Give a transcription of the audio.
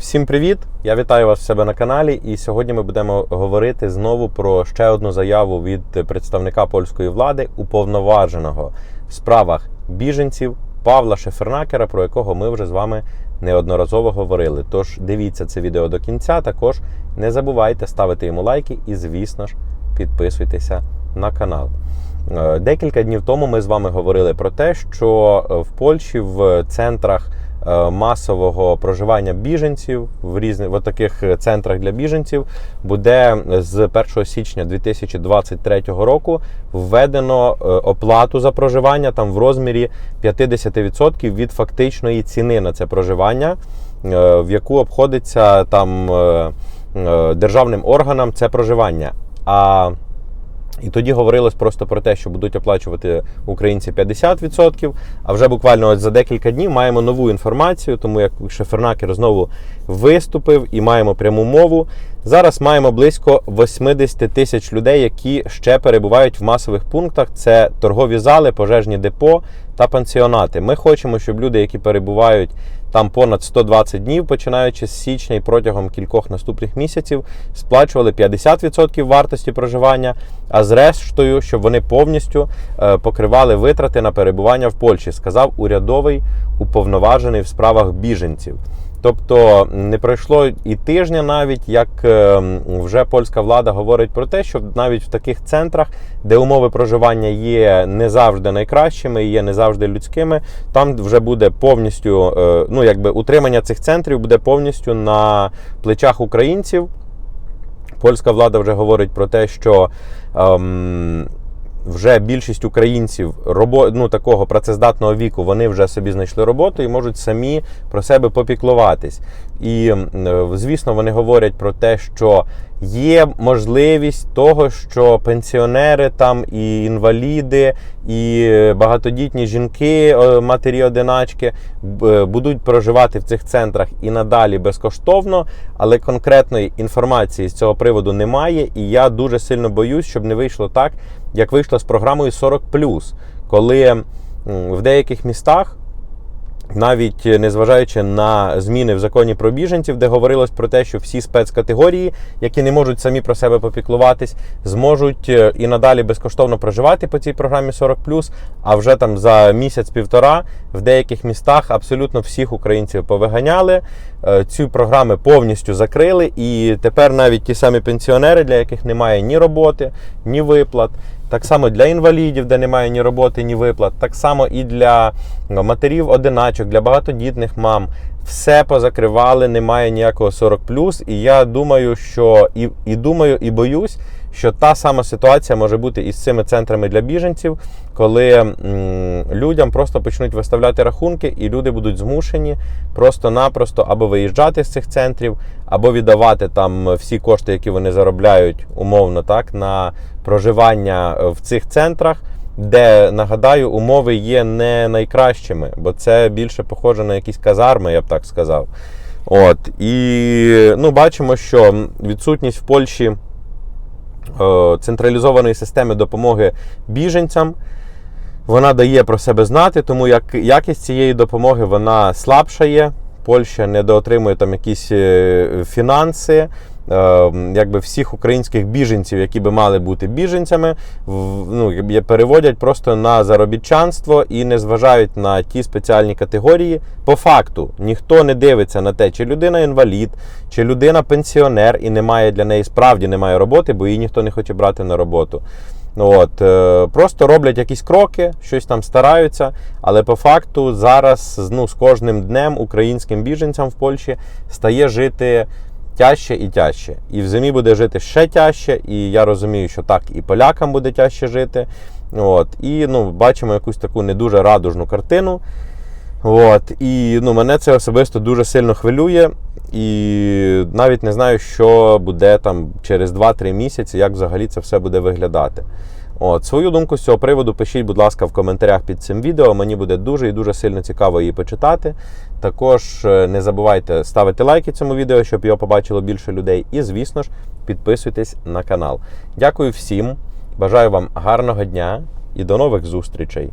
Всім привіт! Я вітаю вас в себе на каналі. І сьогодні ми будемо говорити знову про ще одну заяву від представника польської влади, уповноваженого в справах біженців Павла Шефернакера, про якого ми вже з вами неодноразово говорили. Тож дивіться це відео до кінця. Також не забувайте ставити йому лайки і, звісно ж, підписуйтеся на канал. Е, Декілька днів тому ми з вами говорили про те, що е, в Польщі в центрах масового проживання біженців в різних в таких центрах для біженців буде з 1 січня 2023 року введено е, оплату за проживання там в розмірі 50% від фактичної ціни на це проживання, е, в яку обходиться там е, е, державним органам це проживання. А і тоді говорилось просто про те, що будуть оплачувати українці 50%. А вже буквально от за декілька днів маємо нову інформацію, тому як Шефернакер знову виступив і маємо пряму мову. Зараз маємо близько 80 тисяч людей, які ще перебувають в масових пунктах. Це торгові зали, пожежні депо та пансіонати. Ми хочемо, щоб люди, які перебувають там понад 120 днів, починаючи з січня і протягом кількох наступних місяців, сплачували 50% вартості проживання, а зрештою, щоб вони повністю е, покривали витрати на перебування в Польщі, сказав урядовий уповноважений в справах біженців. Тобто не пройшло і тижня, навіть як е, вже польська влада говорить про те, що навіть в таких центрах, де умови проживання є не завжди найкращими, є не завжди людськими, там вже буде повністю, е, ну якби утримання цих центрів буде повністю на плечах українців. Польська влада вже говорить про те, що ем, вже більшість українців робо, ну, такого працездатного віку вони вже собі знайшли роботу і можуть самі про себе попіклуватись. І, е, звісно, вони говорять про те, що є можливість того, що пенсіонери там і інваліди, і багатодітні жінки, е, матері-одиначки будуть проживати в цих центрах і надалі безкоштовно, але конкретної інформації з цього приводу немає. І я дуже сильно боюсь, щоб не вийшло так, як вийшло з програмою 40+, коли в деяких містах навіть незважаючи на зміни в законі про біженців, де говорилось про те, що всі спецкатегорії, які не можуть самі про себе попіклуватись, зможуть е, і надалі безкоштовно проживати по цій програмі 40+, а вже там за місяць-півтора в деяких містах абсолютно всіх українців повиганяли. Е, Ці програми повністю закрили, і тепер навіть ті самі пенсіонери, для яких немає ні роботи, ні виплат. Так само для інвалідів, де немає ні роботи, ні виплат, так само і для матерів одиначок, для багатодітних мам. Все позакривали, немає ніякого 40+. І я думаю, що і, і думаю, і боюсь, що та сама ситуація може бути і з цими центрами для біженців, коли м, людям просто почнуть виставляти рахунки, і люди будуть змушені просто-напросто або виїжджати з цих центрів, або віддавати там всі кошти, які вони заробляють умовно так на проживання е, в цих центрах. Де нагадаю, умови є не найкращими, бо це більше похоже на якісь казарми, я б так сказав. От і ну, бачимо, що відсутність в Польщі централізованої системи допомоги біженцям. Вона дає про себе знати, тому як якість цієї допомоги вона слабшає. Польща недоотримує там якісь е, фінанси. Е, Якби всіх українських біженців, які би мали бути біженцями, ну, переводять просто на заробітчанство і не зважають на ті спеціальні категорії. По факту ніхто не дивиться на те, чи людина інвалід, чи людина пенсіонер, і немає для неї справді немає роботи, бо її ніхто не хоче брати на роботу. От, е, просто роблять якісь кроки, щось там стараються, але по факту зараз ну, з кожним днем українським біженцям в Польщі стає жити тяжче і тяжче. І в зимі буде жити ще тяжче, і я розумію, що так і полякам буде тяжче жити. От, і ну, бачимо якусь таку не дуже радужну картину. От, і ну, мене це особисто дуже сильно хвилює. І навіть не знаю, що буде там через 2-3 місяці, як взагалі це все буде виглядати. От, свою думку з цього приводу пишіть, будь ласка, в коментарях під цим відео. Мені буде дуже і дуже сильно цікаво її почитати. Також е, не забувайте ставити лайки цьому відео, щоб його побачило більше людей. І, звісно ж, підписуйтесь на канал. Дякую всім, бажаю вам гарного дня і до нових зустрічей!